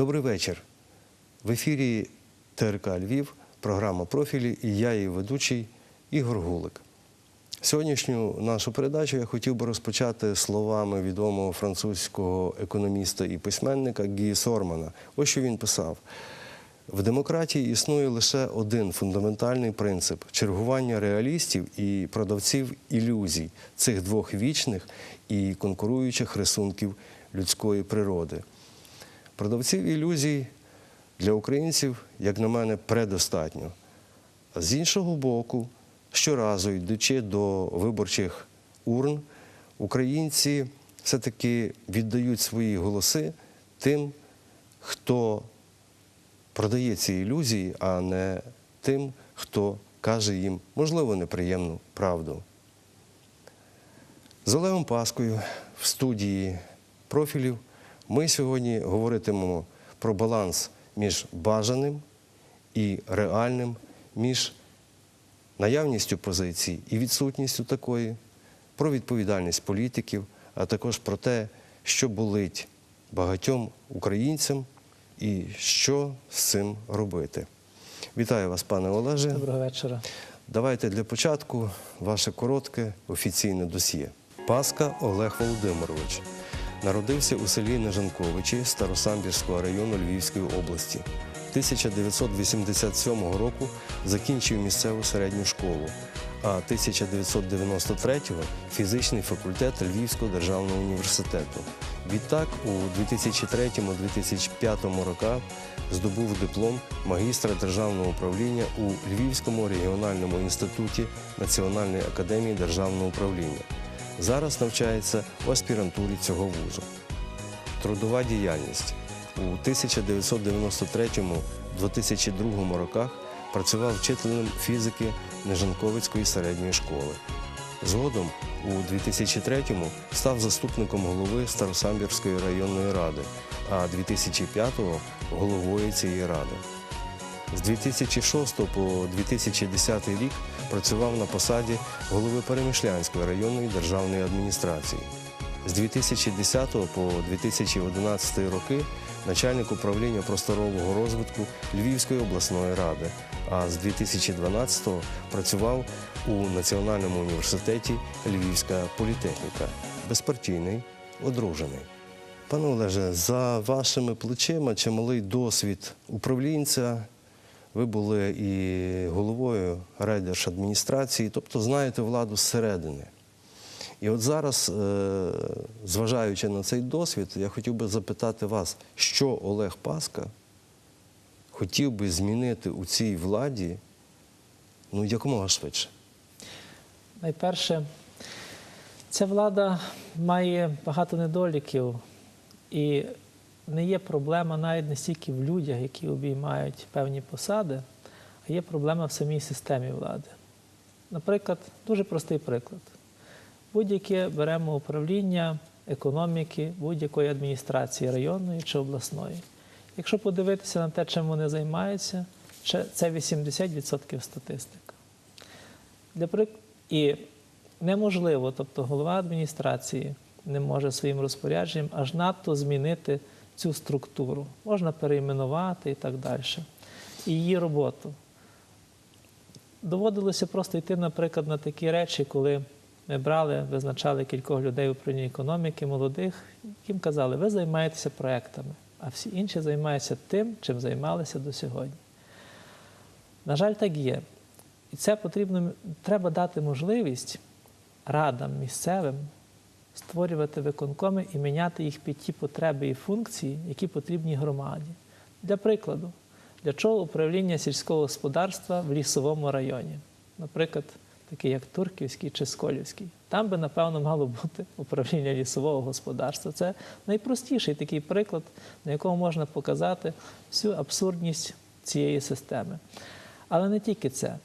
Добрий вечір. В ефірі ТРК Львів, програма профілі і я її ведучий Ігор Гулик. Сьогоднішню нашу передачу я хотів би розпочати словами відомого французького економіста і письменника Гі Сормана. Ось що він писав. В демократії існує лише один фундаментальний принцип чергування реалістів і продавців ілюзій цих двох вічних і конкуруючих рисунків людської природи. Продавців ілюзій для українців, як на мене, предостатньо. А з іншого боку, щоразу йдучи до виборчих урн, українці все-таки віддають свої голоси тим, хто продає ці ілюзії, а не тим, хто каже їм, можливо, неприємну правду. З Олегом Паскою в студії профілів ми сьогодні говоритимемо про баланс між бажаним і реальним, між наявністю позицій і відсутністю такої, про відповідальність політиків, а також про те, що болить багатьом українцям і що з цим робити. Вітаю вас, пане Олеже. Доброго вечора. Давайте для початку ваше коротке офіційне досьє. Паска Олег Володимирович народився у селі Нежанковичі Старосамбірського району Львівської області. 1987 року закінчив місцеву середню школу, а 1993-го фізичний факультет Львівського державного університету. Відтак у 2003-2005 роках здобув диплом магістра державного управління у Львівському регіональному інституті Національної академії державного управління. Зараз навчається в аспірантурі цього вузу. Трудова діяльність у 1993-2002 роках працював вчителем фізики Нежанковицької середньої школи. Згодом у 2003-му став заступником голови Старосамбірської районної ради, а 2005-го головою цієї ради. З 2006 по 2010 рік працював на посаді голови Перемишлянської районної державної адміністрації. З 2010 по 2011 роки начальник управління просторового розвитку Львівської обласної ради, а з 2012 працював у Національному університеті Львівська політехніка, безпартійний, одружений. Пане Олеже, за вашими плечима чималий досвід управлінця. Ви були і головою райдержадміністрації, тобто знаєте владу зсередини. І от зараз, е, зважаючи на цей досвід, я хотів би запитати вас, що Олег Паска хотів би змінити у цій владі ну, якомога швидше. Найперше, ця влада має багато недоліків, і не є проблема навіть не стільки в людях, які обіймають певні посади, а є проблема в самій системі влади. Наприклад, дуже простий приклад. Будь-яке беремо управління економіки будь-якої адміністрації районної чи обласної. Якщо подивитися на те, чим вони займаються, це 80% статистика. Для прик... І неможливо, тобто голова адміністрації не може своїм розпорядженням аж надто змінити цю структуру. Можна перейменувати і так далі. І її роботу. Доводилося просто йти, наприклад, на такі речі, коли ми брали, визначали кількох людей в управлінні економіки, молодих, яким казали, ви займаєтеся проектами, а всі інші займаються тим, чим займалися до сьогодні. На жаль, так є. І це потрібно, треба дати можливість радам місцевим створювати виконкоми і міняти їх під ті потреби і функції, які потрібні громаді. Для прикладу, для чого управління сільського господарства в лісовому районі, наприклад, такий як Турківський чи Сколівський. Там би, напевно, мало бути управління лісового господарства. Це найпростіший такий приклад, на якому можна показати всю абсурдність цієї системи. Але не тільки це.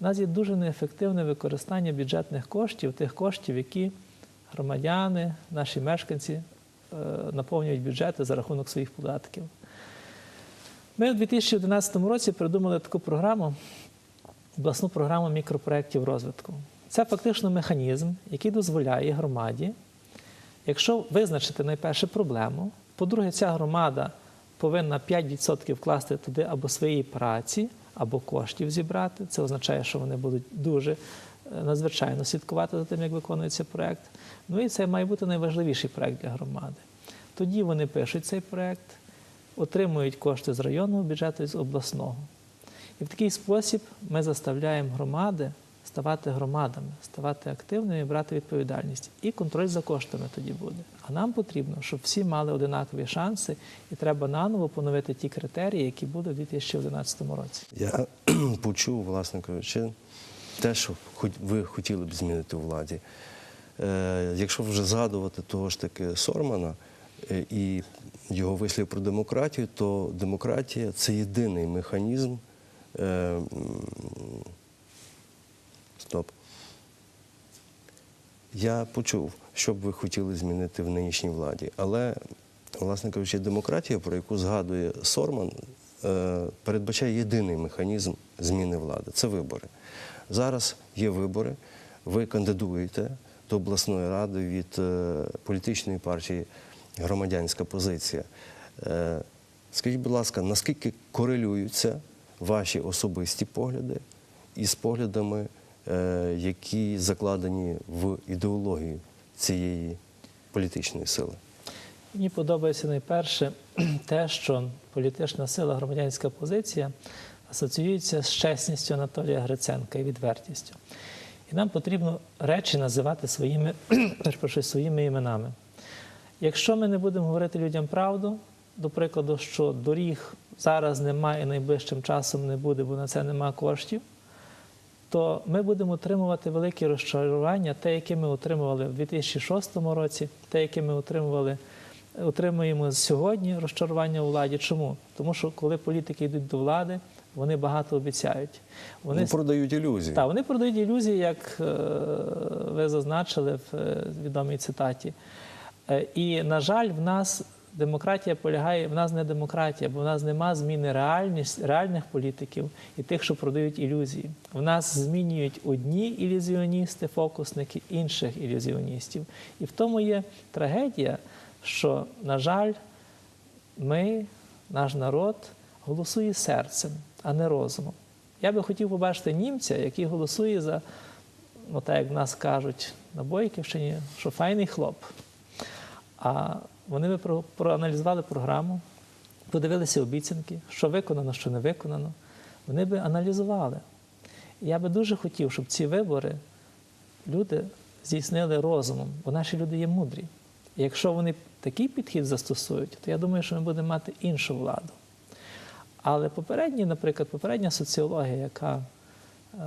У нас є дуже неефективне використання бюджетних коштів, тих коштів, які громадяни, наші мешканці е, наповнюють бюджети за рахунок своїх податків. Ми у 2011 році придумали таку програму, обласну програму мікропроєктів розвитку. Це фактично механізм, який дозволяє громаді, якщо визначити найперше проблему, по-друге, ця громада повинна 5% вкласти туди або своєї праці, або коштів зібрати. Це означає, що вони будуть дуже надзвичайно слідкувати за тим, як виконується проект. Ну і це має бути найважливіший проект для громади. Тоді вони пишуть цей проект, отримують кошти з районного бюджету і з обласного. І в такий спосіб ми заставляємо громади ставати громадами, ставати активними і брати відповідальність. І контроль за коштами тоді буде. А нам потрібно, щоб всі мали одинакові шанси, і треба наново поновити ті критерії, які були в 2011 році. Я почув, власне кажучи, те, що ви хотіли б змінити у владі. Е, якщо вже згадувати того ж таки Сормана е, і його вислів про демократію, то демократія це єдиний механізм. Е, стоп. Я почув, що б ви хотіли змінити в нинішній владі, але, власне кажучи, демократія, про яку згадує Сорман, передбачає єдиний механізм зміни влади це вибори. Зараз є вибори, ви кандидуєте до обласної ради від е, політичної партії громадянська позиція. Е, Скажіть, будь ласка, наскільки корелюються ваші особисті погляди із поглядами, е, які закладені в ідеологію цієї політичної сили? Мені подобається найперше те, що політична сила, громадянська позиція асоціюється з чесністю Анатолія Гриценка і відвертістю. І нам потрібно речі називати своїми, своїми іменами. Якщо ми не будемо говорити людям правду, до прикладу, що доріг зараз немає і найближчим часом не буде, бо на це немає коштів, то ми будемо отримувати великі розчарування, те, яке ми отримували в 2006 році, те, яке ми отримували, отримуємо сьогодні розчарування у владі. Чому? Тому що коли політики йдуть до влади, вони багато обіцяють. Вони Ну, продають ілюзії. так, вони продають ілюзії, як е, ви зазначили в е, відомій цитаті. Е, І, на жаль, в нас демократія полягає, в нас не демократія, бо в нас нема зміни реальність, реальних політиків і тих, що продають ілюзії. В нас змінюють одні ілюзіоністи, фокусники інших ілюзіоністів. І в тому є трагедія, що, на жаль, ми, наш народ, голосує серцем, а не розумом. Я би хотів побачити німця, який голосує за, ну так як в нас кажуть на Бойківщині, що файний хлоп. А вони би проаналізували програму, подивилися обіцянки, що виконано, що не виконано. Вони би аналізували. Я би дуже хотів, щоб ці вибори люди здійснили розумом, бо наші люди є мудрі. І якщо вони такий підхід застосують, то я думаю, що ми будемо мати іншу владу. Але попередні, наприклад, попередня соціологія, яка е,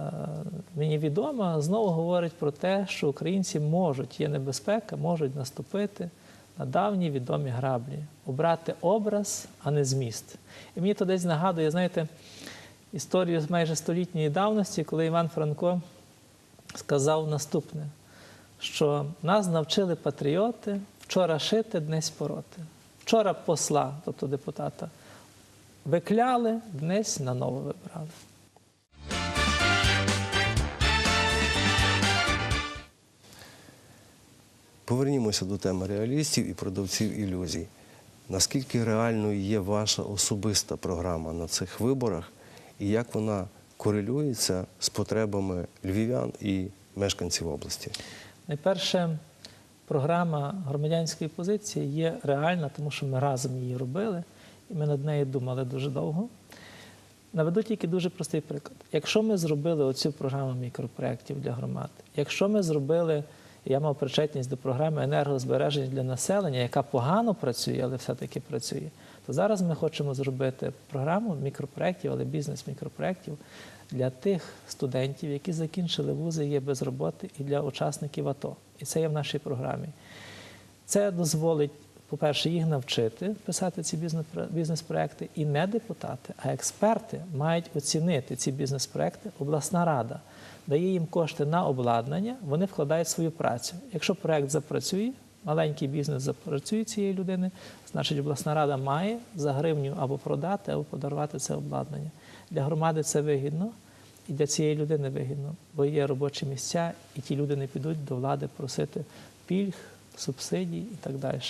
мені відома, знову говорить про те, що українці можуть, є небезпека, можуть наступити на давні відомі граблі, обрати образ, а не зміст. І мені то десь нагадує, знаєте, історію з майже столітньої давності, коли Іван Франко сказав наступне, що нас навчили патріоти вчора шити, днесь пороти. Вчора посла, тобто депутата, викляли, днесь на ново вибрали. Повернімося до теми реалістів і продавців ілюзій. Наскільки реальною є ваша особиста програма на цих виборах, і як вона корелюється з потребами львів'ян і мешканців області? Найперше, програма громадянської позиції є реальна, тому що ми разом її робили, і ми над нею думали дуже довго. Наведу тільки дуже простий приклад. Якщо ми зробили оцю програму мікропроєктів для громад, якщо ми зробили, я мав причетність до програми енергозбереження для населення, яка погано працює, але все-таки працює, то зараз ми хочемо зробити програму мікропроєктів, але бізнес мікропроєктів для тих студентів, які закінчили вузи, є без роботи, і для учасників АТО. І це є в нашій програмі. Це дозволить, по-перше, їх навчити писати ці бізнес- бізнес-проекти, і не депутати, а експерти мають оцінити ці бізнес-проекти. Обласна рада дає їм кошти на обладнання, вони вкладають свою працю. Якщо проект запрацює, маленький бізнес запрацює цієї людини, значить обласна рада має за гривню або продати, або подарувати це обладнання. Для громади це вигідно. І для цієї людини вигідно, бо є робочі місця, і ті люди не підуть до влади просити пільг, субсидій і так далі.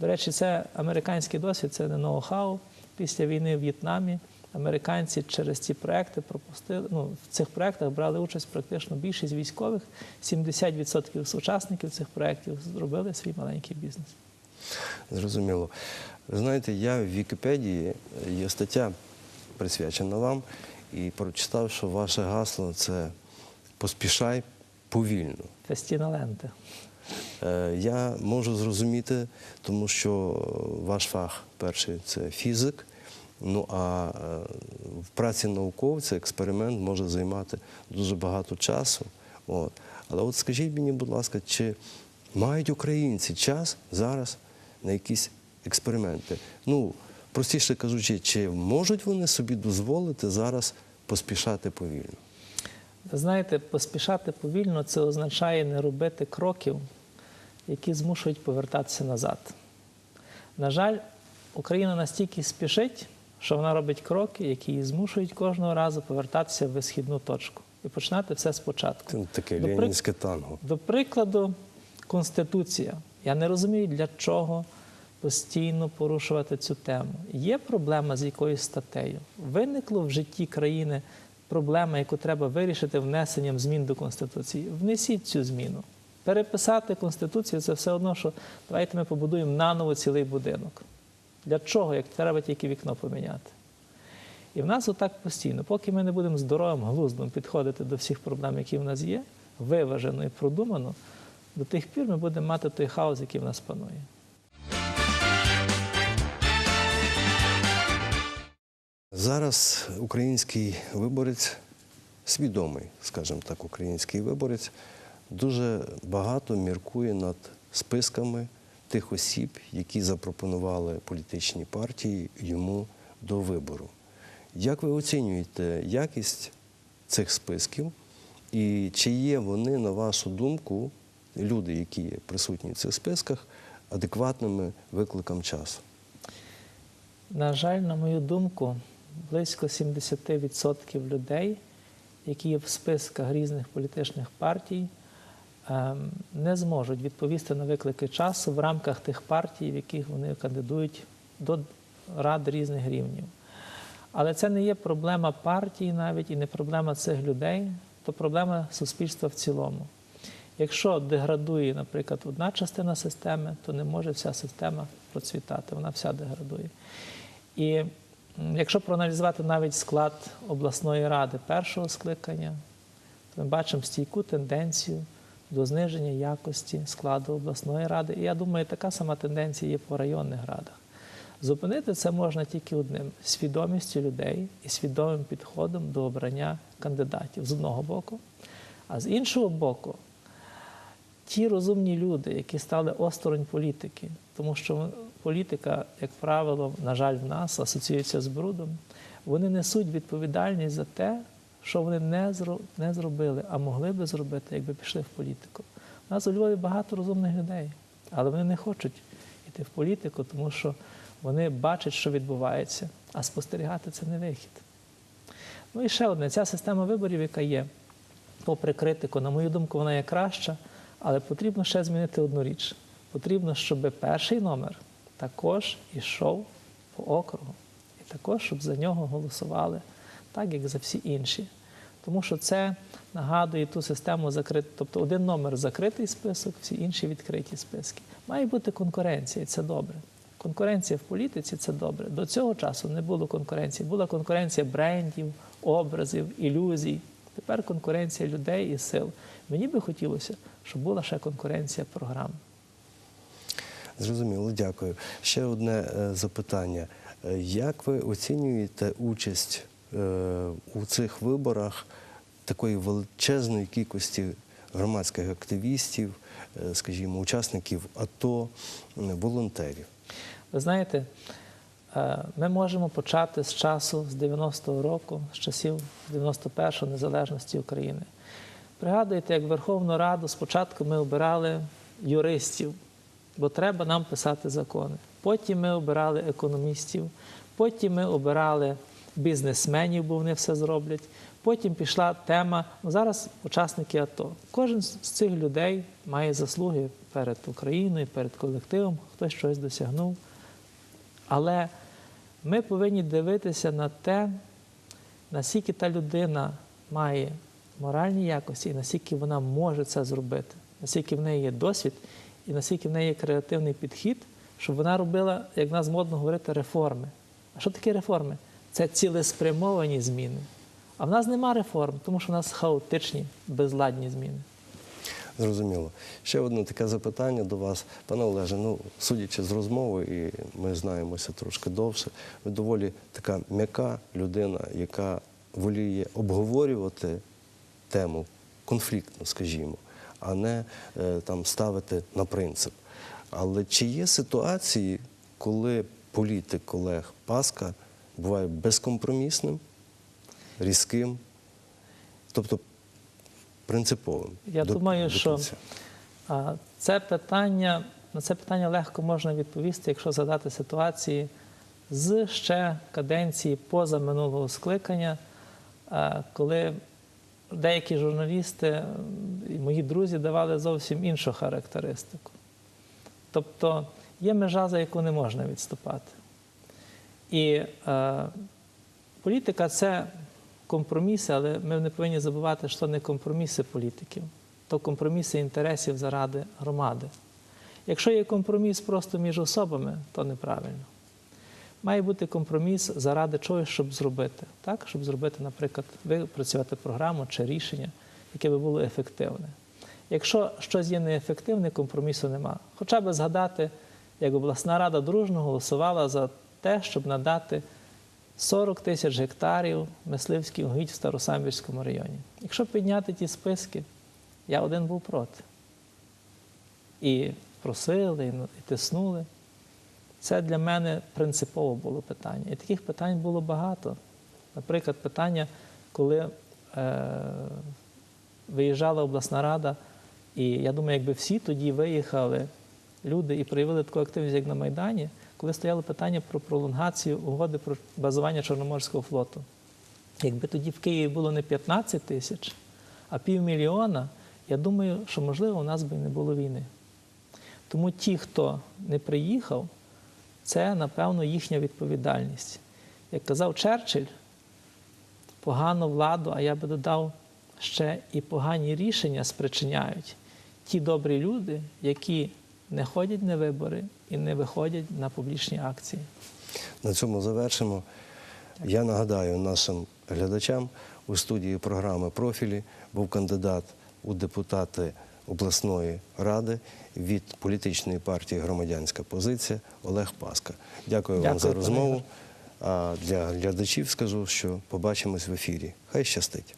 До речі, це американський досвід, це не ноу-хау. після війни в В'єтнамі американці через ці проекти пропустили. Ну, в цих проектах брали участь практично більшість військових. 70% учасників цих проєктів зробили свій маленький бізнес. Зрозуміло. Ви знаєте, я в Вікіпедії є стаття присвячена вам і прочитав, що ваше гасло це поспішай повільно. Фестіна ленти. Е, Я можу зрозуміти, тому що ваш фах перший це фізик. Ну а е, в праці науковця експеримент може займати дуже багато часу. От. Але от скажіть мені, будь ласка, чи мають українці час зараз на якісь експерименти? Ну, простіше кажучи, чи можуть вони собі дозволити зараз поспішати повільно? Ви знаєте, поспішати повільно це означає не робити кроків, які змушують повертатися назад. На жаль, Україна настільки спішить, що вона робить кроки, які її змушують кожного разу повертатися в висхідну точку і починати все спочатку. Це таке До ленінське танго. До прикладу, Конституція. Я не розумію, для чого постійно порушувати цю тему. Є проблема з якоюсь статтею. Виникло в житті країни проблема, яку треба вирішити внесенням змін до Конституції. Внесіть цю зміну. Переписати Конституцію це все одно, що давайте ми побудуємо наново цілий будинок. Для чого, як треба тільки вікно поміняти? І в нас отак постійно, поки ми не будемо здоровим глуздом підходити до всіх проблем, які в нас є, виважено і продумано, до тих пір ми будемо мати той хаос, який в нас панує. Зараз український виборець, свідомий, скажімо так, український виборець, дуже багато міркує над списками тих осіб, які запропонували політичні партії йому до вибору. Як ви оцінюєте якість цих списків? І чи є вони, на вашу думку, люди, які є присутні в цих списках, адекватними викликам часу? На жаль, на мою думку, близько 70% людей, які є в списках різних політичних партій, ем, не зможуть відповісти на виклики часу в рамках тих партій, в яких вони кандидують до рад різних рівнів. Але це не є проблема партії навіть і не проблема цих людей, то проблема суспільства в цілому. Якщо деградує, наприклад, одна частина системи, то не може вся система процвітати, вона вся деградує. І якщо проаналізувати навіть склад обласної ради першого скликання, то ми бачимо стійку тенденцію до зниження якості складу обласної ради. І я думаю, така сама тенденція є по районних радах. Зупинити це можна тільки одним свідомістю людей і свідомим підходом до обрання кандидатів з одного боку, а з іншого боку, ті розумні люди, які стали осторонь політики, тому що політика, як правило, на жаль, в нас асоціюється з брудом, вони несуть відповідальність за те, що вони не, зро- не зробили, а могли би зробити, якби пішли в політику. У нас у Львові багато розумних людей, але вони не хочуть йти в політику, тому що вони бачать, що відбувається, а спостерігати це не вихід. Ну і ще одне, ця система виборів, яка є, попри критику, на мою думку, вона є краща, але потрібно ще змінити одну річ. Потрібно, щоб перший номер також йшов по округу, і також, щоб за нього голосували, так як за всі інші. Тому що це нагадує ту систему закриту, тобто один номер закритий список, всі інші відкриті списки. Має бути конкуренція, і це добре. Конкуренція в політиці це добре. До цього часу не було конкуренції. Була конкуренція брендів, образів, ілюзій. Тепер конкуренція людей і сил. Мені би хотілося, щоб була ще конкуренція програм. Зрозуміло, дякую. Ще одне е, запитання. Е, Як ви оцінюєте участь е, у цих виборах такої величезної кількості громадських активістів, скажімо, учасників АТО, волонтерів? Ви знаєте, ми можемо почати з часу, з 90-го року, з часів 91-го незалежності України. Пригадуєте, як Верховну Раду спочатку ми обирали юристів, бо треба нам писати закони. Потім ми обирали економістів, потім ми обирали бізнесменів, бо вони все зроблять. Потім пішла тема. Ну, зараз учасники АТО. Кожен з цих людей має заслуги перед Україною, перед колективом, хтось щось досягнув. Але Ми повинні дивитися на те, наскільки та людина має моральні якості, і наскільки вона може це зробити, наскільки в неї є досвід, і наскільки в неї є креативний підхід, щоб вона робила, як нас модно говорити, реформи. А що таке реформи? Це цілеспрямовані зміни. А в нас нема реформ, тому що в нас хаотичні, безладні зміни. Зрозуміло. Ще одне таке запитання до вас, пане Олеже. Ну, судячи з розмови, і ми знаємося трошки довше. Ви доволі така м'яка людина, яка воліє обговорювати тему конфліктну, скажімо, а не е, там ставити на принцип. Але чи є ситуації, коли політик Олег Паска буває безкомпромісним, різким, тобто принциповим? Я до- думаю, до що? Це питання, на це питання легко можна відповісти, якщо задати ситуації з ще каденції поза минулого скликання, коли деякі журналісти і мої друзі давали зовсім іншу характеристику. Тобто є межа, за яку не можна відступати. І е, політика це компроміси, але ми не повинні забувати, що не компроміси політиків, то компроміси інтересів заради громади. Якщо є компроміс просто між особами, то неправильно. Має бути компроміс заради чогось, щоб зробити. Так? Щоб зробити, наприклад, випрацювати програму чи рішення, яке би було ефективне. Якщо щось є неефективне, компромісу нема. Хоча б згадати, як обласна рада дружно голосувала за те, щоб надати 40 тисяч гектарів мисливських угідь в Старосамбірському районі. Якщо підняти ті списки, я один був проти. І просили, і ну, тиснули. Це для мене принципово було питання. І таких питань було багато. Наприклад, питання, коли е, виїжджала обласна рада, і я думаю, якби всі тоді виїхали люди і проявили таку активність, як на Майдані, коли стояло питання про пролонгацію угоди про базування Чорноморського флоту. Якби тоді в Києві було не 15 тисяч, а півмільйона, я думаю, що можливо у нас би не було війни. Тому ті, хто не приїхав, це, напевно, їхня відповідальність. Як казав Черчилль, погану владу, а я би додав, ще і погані рішення спричиняють ті добрі люди, які не ходять на вибори і не виходять на публічні акції. На цьому завершимо. Я нагадаю нашим глядачам у студії програми Профілі був кандидат у депутати обласної ради від політичної партії Громадянська позиція Олег Паска. Дякую, вам за розмову. А для глядачів скажу, що побачимось в ефірі. Хай щастить.